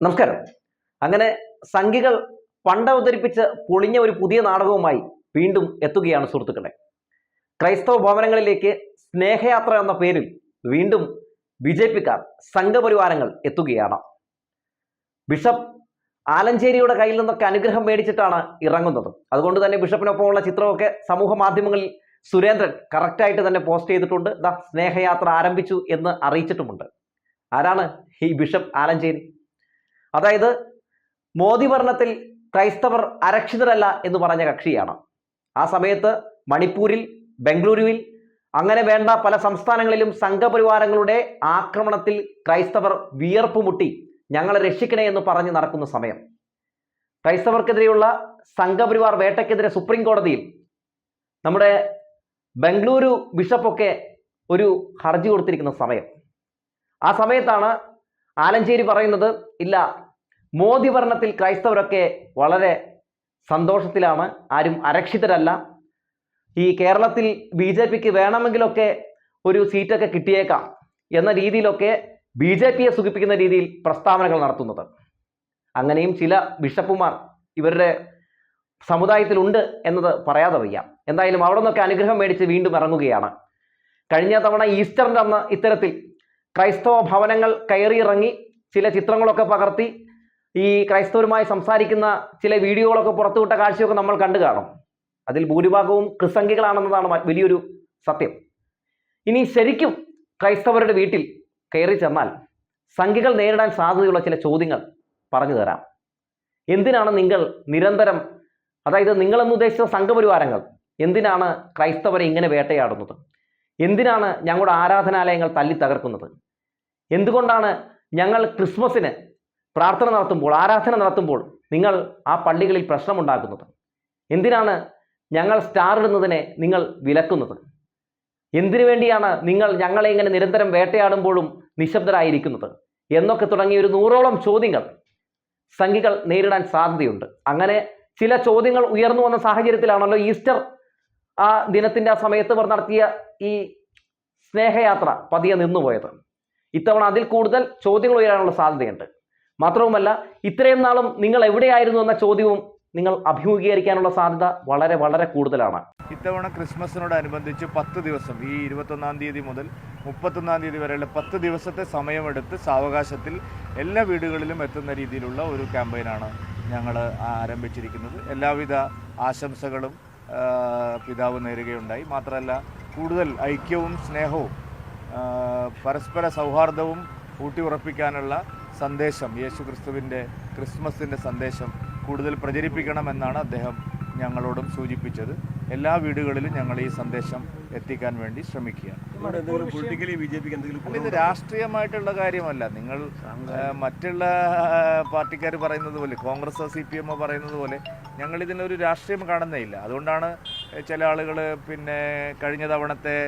നമസ്കാരം. അങ്ങനെ സംഘികൾ പണ്ട് അവതരിപ്പിച്ച് പൊളിഞ്ഞ ഒരു പുതിയ നാടകവുമായി വീണ്ടും എത്തുകയാണ് സുഹൃത്തുക്കളെ. ക്രൈസ്തവ ഭവനങ്ങളിലേക്ക് സ്നേഹയാത്ര എന്ന പേരിൽ വീണ്ടും ബി ജെ പിക്കാർ സംഘപരിവാരങ്ങൾ എത്തുകയാണ്. ബിഷപ്പ് ആലഞ്ചേരിയുടെ കയ്യിൽ നിന്നൊക്കെ അനുഗ്രഹം മേടിച്ചിട്ടാണ് ഇറങ്ങുന്നത്. അതുകൊണ്ട് തന്നെ ബിഷപ്പിനൊപ്പമുള്ള ചിത്രമൊക്കെ സമൂഹ മാധ്യമങ്ങളിൽ സുരേന്ദ്രൻ കറക്റ്റായിട്ട് തന്നെ പോസ്റ്റ് ചെയ്തിട്ടുണ്ട്. ദ സ്നേഹയാത്ര ആരംഭിച്ചു എന്ന് അറിയിച്ചിട്ടുമുണ്ട്. ആരാണ് ഈ ബിഷപ്പ് ആലഞ്ചേരി? അതായത് മോദി ഭരണത്തിൽ ക്രൈസ്തവർ അരക്ഷിതരല്ല എന്ന് പറഞ്ഞ കക്ഷിയാണ്. ആ സമയത്ത് മണിപ്പൂരിൽ ബംഗളൂരുവിൽ അങ്ങനെ വേണ്ട പല സംസ്ഥാനങ്ങളിലും സംഘപരിവാരങ്ങളുടെ ആക്രമണത്തിൽ ക്രൈസ്തവർ വിയർപ്പ് മുട്ടി ഞങ്ങളെ രക്ഷിക്കണേ എന്ന് പറഞ്ഞ് നടക്കുന്ന സമയം. ക്രൈസ്തവർക്കെതിരെയുള്ള സംഘപരിവാർ വേട്ടയ്ക്കെതിരെ സുപ്രീം കോടതിയിൽ നമ്മുടെ ബംഗളൂരു ബിഷപ്പൊക്കെ ഒരു ഹർജി കൊടുത്തിരിക്കുന്ന സമയം. ആ സമയത്താണ് ആലഞ്ചേരി പറയുന്നത് ഇല്ല. മോദി ഭരണത്തിൽ ക്രൈസ്തവരൊക്കെ വളരെ സന്തോഷത്തിലാണ്. ആരും അരക്ഷിതരല്ല. ഈ കേരളത്തിൽ ബി ജെ പിക്ക് വേണമെങ്കിലൊക്കെ ഒരു സീറ്റൊക്കെ കിട്ടിയേക്കാം എന്ന രീതിയിലൊക്കെ ബി ജെ പിയെ സുഖിപ്പിക്കുന്ന രീതിയിൽ പ്രസ്താവനകൾ നടത്തുന്നത്. അങ്ങനെയും ചില ബിഷപ്പുമാർ ഇവരുടെ സമുദായത്തിലുണ്ട് എന്നത് പറയാതെ വയ്യ. എന്തായാലും അവിടെ നിന്നൊക്കെ അനുഗ്രഹം മേടിച്ച് വീണ്ടും ഇറങ്ങുകയാണ്. കഴിഞ്ഞ തവണ ഈസ്റ്ററിന്റെ അന്ന് ഇത്തരത്തിൽ ക്രൈസ്തവ ഭവനങ്ങൾ കയറിയിറങ്ങി ചില ചിത്രങ്ങളൊക്കെ പകർത്തി ഈ ക്രൈസ്തവരുമായി സംസാരിക്കുന്ന ചില വീഡിയോകളൊക്കെ പുറത്തുവിട്ട കാഴ്ചയൊക്കെ നമ്മൾ കണ്ടു കാണും. അതിൽ ഭൂരിഭാഗവും ക്രിസംഖികളാണെന്നതാണ് വലിയൊരു സത്യം. ഇനി ശരിക്കും ക്രൈസ്തവരുടെ വീട്ടിൽ കയറി ചെന്നാൽ സംഖ്യകൾ നേരിടാൻ സാധ്യതയുള്ള ചില ചോദ്യങ്ങൾ പറഞ്ഞു തരാം. എന്തിനാണ് നിങ്ങൾ നിരന്തരം അതായത് നിങ്ങളെന്ന് ഉദ്ദേശിച്ച സംഘപരിവാരങ്ങൾ എന്തിനാണ് ക്രൈസ്തവരെ ഇങ്ങനെ വേട്ടയാടുന്നത്? എന്തിനാണ് ഞങ്ങളുടെ ആരാധനാലയങ്ങൾ തല്ലി തകർക്കുന്നത്? എന്തുകൊണ്ടാണ് ഞങ്ങൾ ക്രിസ്മസിന് പ്രാർത്ഥന നടത്തുമ്പോൾ ആരാധന നടത്തുമ്പോൾ നിങ്ങൾ ആ പള്ളികളിൽ പ്രശ്നമുണ്ടാക്കുന്നത്? എന്തിനാണ് ഞങ്ങൾ സ്റ്റാർ ഇടുന്നതിനെ നിങ്ങൾ വിലക്കുന്നത്? എന്തിനു വേണ്ടിയാണ് നിങ്ങൾ ഞങ്ങളെ ഇങ്ങനെ നിരന്തരം വേട്ടയാടുമ്പോഴും നിശബ്ദരായിരിക്കുന്നത്? എന്നൊക്കെ തുടങ്ങിയ ഒരു നൂറോളം ചോദ്യങ്ങൾ സംഘികൾ നേരിടാൻ സാധ്യതയുണ്ട്. അങ്ങനെ ചില ചോദ്യങ്ങൾ ഉയർന്നു വന്ന സാഹചര്യത്തിലാണല്ലോ ഈസ്റ്റർ ആ ദിനത്തിന്റെ ആ സമയത്ത് ഇവർ നടത്തിയ ഈ സ്നേഹയാത്ര പതിയെ നിന്നുപോയത്. ഇത്തവണ അതിൽ കൂടുതൽ ചോദ്യങ്ങൾ ഉയരാനുള്ള സാധ്യതയുണ്ട്. മാത്രവുമല്ല ഇത്രയും നാളും നിങ്ങൾ എവിടെയായിരുന്നു എന്ന ചോദ്യവും നിങ്ങൾ അഭിമുഖീകരിക്കാനുള്ള സാധ്യത വളരെ വളരെ കൂടുതലാണ്. ഇത്തവണ ക്രിസ്മസിനോടനുബന്ധിച്ച് പത്ത് ദിവസം ഈ ഇരുപത്തൊന്നാം തീയതി മുതൽ മുപ്പത്തൊന്നാം തീയതി വരെയുള്ള പത്ത് ദിവസത്തെ സമയമെടുത്ത് സാവകാശത്തിൽ എല്ലാ വീടുകളിലും എത്തുന്ന രീതിയിലുള്ള ഒരു ക്യാമ്പയിനാണ് ഞങ്ങൾ ആരംഭിച്ചിരിക്കുന്നത്. എല്ലാവിധ ആശംസകളും പിതാവ് നേരുകയുണ്ടായി. മാത്രമല്ല കൂടുതൽ ഐക്യവും സ്നേഹവും പരസ്പര സൗഹാർദ്ദവും ഊട്ടിയുറപ്പിക്കാനുള്ള സന്ദേശം യേശു ക്രിസ്തുവിന്റെ ക്രിസ്മസിന്റെ സന്ദേശം കൂടുതൽ പ്രചരിപ്പിക്കണമെന്നാണ് അദ്ദേഹം ഞങ്ങളോടും സൂചിപ്പിച്ചത്. എല്ലാ വീടുകളിലും ഞങ്ങൾ ഈ സന്ദേശം എത്തിക്കാൻ വേണ്ടി ശ്രമിക്കുകയാണ്. ഇത് രാഷ്ട്രീയമായിട്ടുള്ള കാര്യമല്ല. നിങ്ങൾ മറ്റുള്ള പാർട്ടിക്കാർ പറയുന്നത് പോലെ കോൺഗ്രസ് സി പി എമ്മോ പറയുന്നത് പോലെ ഞങ്ങൾ ഇതിനൊരു രാഷ്ട്രീയം കാണുന്നേ ഇല്ല. അതുകൊണ്ടാണ് ചില ആളുകൾ പിന്നെ കഴിഞ്ഞ തവണത്തെ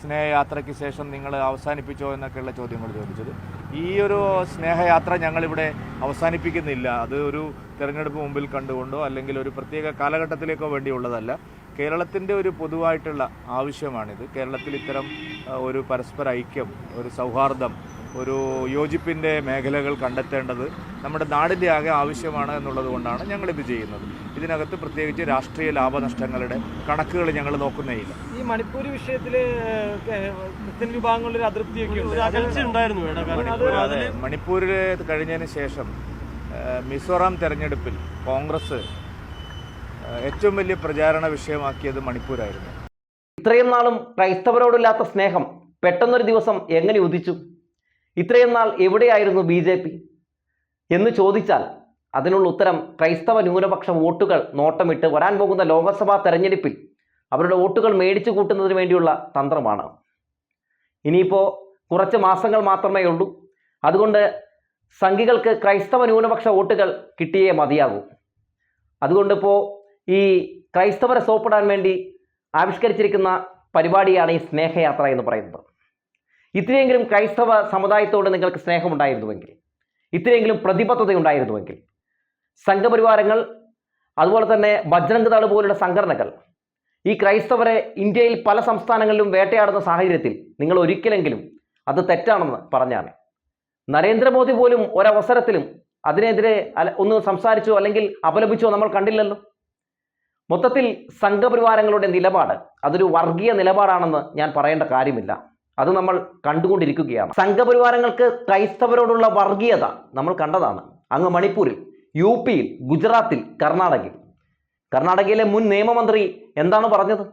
സ്നേഹയാത്രയ്ക്ക് ശേഷം നിങ്ങൾ അവസാനിപ്പിച്ചോ എന്നൊക്കെയുള്ള ചോദ്യങ്ങൾ ചോദിച്ചത്. ഈ ഒരു സ്നേഹയാത്ര ഞങ്ങളിവിടെ അവസാനിപ്പിക്കുന്നില്ല. അത് ഒരു തിരഞ്ഞെടുപ്പ് മുമ്പിൽ കണ്ടുകൊണ്ടോ അല്ലെങ്കിൽ ഒരു പ്രത്യേക കാലഘട്ടത്തിലേക്കോ വേണ്ടിയുള്ളതല്ല കേരളത്തിന്റെ ഒരു പൊതുവായിട്ടുള്ള ആവശ്യമാണിത്. കേരളത്തിൽ ഇത്തരം ഒരു പരസ്പര ഐക്യം ഒരു സൗഹാർദ്ദം ഒരു യോജിപ്പിന്റെ മേഖലകൾ കണ്ടെത്തേണ്ടത് നമ്മുടെ നാടിന്റെ ആകെ ആവശ്യമാണ് എന്നുള്ളത് കൊണ്ടാണ് ഞങ്ങളിത് ചെയ്യുന്നത്. ഇതിനകത്ത് പ്രത്യേകിച്ച് രാഷ്ട്രീയ ലാഭനഷ്ടങ്ങളുടെ കണക്കുകൾ ഞങ്ങൾ നോക്കുന്നേയില്ല. ഈ മണിപ്പൂർ വിഷയത്തിൽ ക്രിസ്ത്യൻ വിഭാഗങ്ങളുടെ ഒരു അതൃപ്തിയൊക്കെ ഉണ്ട്. മണിപ്പൂരിൽ കഴിഞ്ഞതിന് ശേഷം മിസോറാം തെരഞ്ഞെടുപ്പിൽ കോൺഗ്രസ് ഏറ്റവും വലിയ പ്രചാരണ വിഷയമാക്കിയത് മണിപ്പൂരായിരുന്നു. ഇത്രയും നാളും ക്രൈസ്തവരോടില്ലാത്ത സ്നേഹം പെട്ടെന്നൊരു ദിവസം എങ്ങനെ ഉദിച്ചു? ഇത്രയും നാൾ എവിടെയായിരുന്നു ബി ജെ പി? എന്ന് ചോദിച്ചാൽ അതിനുള്ള ഉത്തരം ക്രൈസ്തവ ന്യൂനപക്ഷ വോട്ടുകൾ നോട്ടമിട്ട് വരാൻ പോകുന്ന ലോക്സഭാ തെരഞ്ഞെടുപ്പിൽ അവരുടെ വോട്ടുകൾ മേടിച്ചു കൂട്ടുന്നതിന് വേണ്ടിയുള്ള തന്ത്രമാണ്. ഇനിയിപ്പോൾ കുറച്ച് മാസങ്ങൾ മാത്രമേ ഉള്ളൂ. അതുകൊണ്ട് സംഘികൾക്ക് ക്രൈസ്തവ ന്യൂനപക്ഷ വോട്ടുകൾ കിട്ടിയേ മതിയാകൂ. അതുകൊണ്ടിപ്പോൾ ഈ ക്രൈസ്തവരെ സോപ്പിടാൻ വേണ്ടി ആവിഷ്കരിച്ചിരിക്കുന്ന പരിപാടിയാണ് ഈ സ്നേഹയാത്ര എന്ന് പറയുന്നത്. ഇത്രയെങ്കിലും ക്രൈസ്തവ സമുദായത്തോട് നിങ്ങൾക്ക് സ്നേഹമുണ്ടായിരുന്നുവെങ്കിൽ ഇത്രയെങ്കിലും പ്രതിബദ്ധത ഉണ്ടായിരുന്നുവെങ്കിൽ സംഘപരിവാരങ്ങൾ അതുപോലെ തന്നെ ബജ്രംഗ് ദൾ പോലുള്ള സംഘടനകൾ ഈ ക്രൈസ്തവരെ ഇന്ത്യയിൽ പല സംസ്ഥാനങ്ങളിലും വേട്ടയാടുന്ന സാഹചര്യത്തിൽ നിങ്ങൾ ഒരിക്കലെങ്കിലും അത് തെറ്റാണെന്ന് പറഞ്ഞാണ് നരേന്ദ്രമോദി പോലും ഒരവസരത്തിലും അതിനെതിരെ ഒന്ന് സംസാരിച്ചോ അല്ലെങ്കിൽ അപലപിച്ചോ നമ്മൾ കണ്ടില്ലല്ലോ. മൊത്തത്തിൽ സംഘപരിവാരങ്ങളുടെ നിലപാട് അതൊരു വർഗീയ നിലപാടാണെന്ന് ഞാൻ പറയേണ്ട കാര്യമില്ല. അത് നമ്മൾ കണ്ടുകൊണ്ടിരിക്കുകയാണ്. സംഘപരിവാരങ്ങൾക്ക് ക്രൈസ്തവരോടുള്ള വർഗീയത നമ്മൾ കണ്ടതാണ്. അങ്ങ് മണിപ്പൂരിൽ യു പിയിൽ ഗുജറാത്തിൽ കർണാടകയിൽ. കർണാടകയിലെ മുൻ നിയമമന്ത്രി എന്താണ് പറഞ്ഞത്?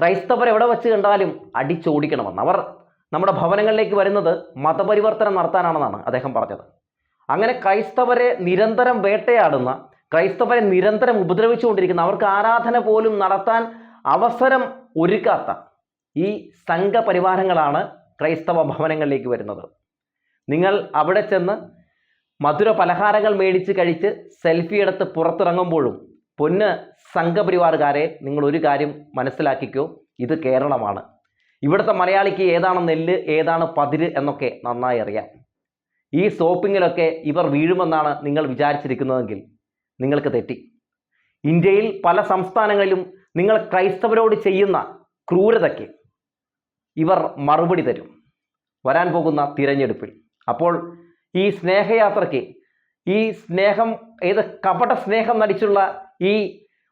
ക്രൈസ്തവർ എവിടെ വെച്ച് കണ്ടാലും അടിച്ചോടിക്കണമെന്ന്. അവർ നമ്മുടെ ഭവനങ്ങളിലേക്ക് വരുന്നത് മതപരിവർത്തനം നടത്താനാണെന്നാണ് അദ്ദേഹം പറഞ്ഞത്. അങ്ങനെ ക്രൈസ്തവരെ നിരന്തരം വേട്ടയാടുന്ന ക്രൈസ്തവരെ നിരന്തരം ഉപദ്രവിച്ചുകൊണ്ടിരിക്കുന്ന അവർക്ക് ആരാധന പോലും നടത്താൻ അവസരം ഒരുക്കാത്ത ഈ സംഘപരിവാരങ്ങളാണ് ക്രൈസ്തവ ഭവനങ്ങളിലേക്ക് വരുന്നത്. നിങ്ങൾ അവിടെ ചെന്ന് മധുര പലഹാരങ്ങൾ മേടിച്ച് കഴിച്ച് സെൽഫി എടുത്ത് പുറത്തിറങ്ങുമ്പോഴും പൊന്ന് സംഘപരിവാറുകാരെ നിങ്ങൾ ഒരു കാര്യം മനസ്സിലാക്കിക്കോ ഇത് കേരളമാണ്. ഇവിടുത്തെ മലയാളിക്ക് ഏതാണ് നെല്ല് ഏതാണ് പതിര് എന്നൊക്കെ നന്നായി അറിയാം. ഈ സോപ്പിങ്ങിലൊക്കെ ഇവർ വീഴുമെന്നാണ് നിങ്ങൾ വിചാരിച്ചിരിക്കുന്നതെങ്കിൽ നിങ്ങൾക്ക് തെറ്റി. ഇന്ത്യയിൽ പല സംസ്ഥാനങ്ങളിലും നിങ്ങൾ ക്രൈസ്തവരോട് ചെയ്യുന്ന ക്രൂരതയ്ക്ക് ഇവർ മറുപടി തരും. വരാൻ പോകുന്ന തിരഞ്ഞെടുപ്പിൽ. അപ്പോൾ ഈ സ്നേഹയാത്രയ്ക്ക് ഈ സ്നേഹം ഏത് കപട സ്നേഹം നടിച്ചുള്ള ഈ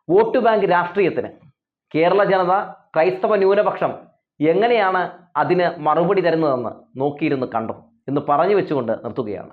വോട്ട് ബാങ്ക് രാഷ്ട്രീയത്തിന് കേരള ജനത ക്രൈസ്തവ ന്യൂനപക്ഷം എങ്ങനെയാണ് അതിന് മറുപടി തരുന്നതെന്ന് നോക്കിയിരുന്ന് കണ്ടു എന്ന് പറഞ്ഞു വെച്ചുകൊണ്ട് നിർത്തുകയാണ്.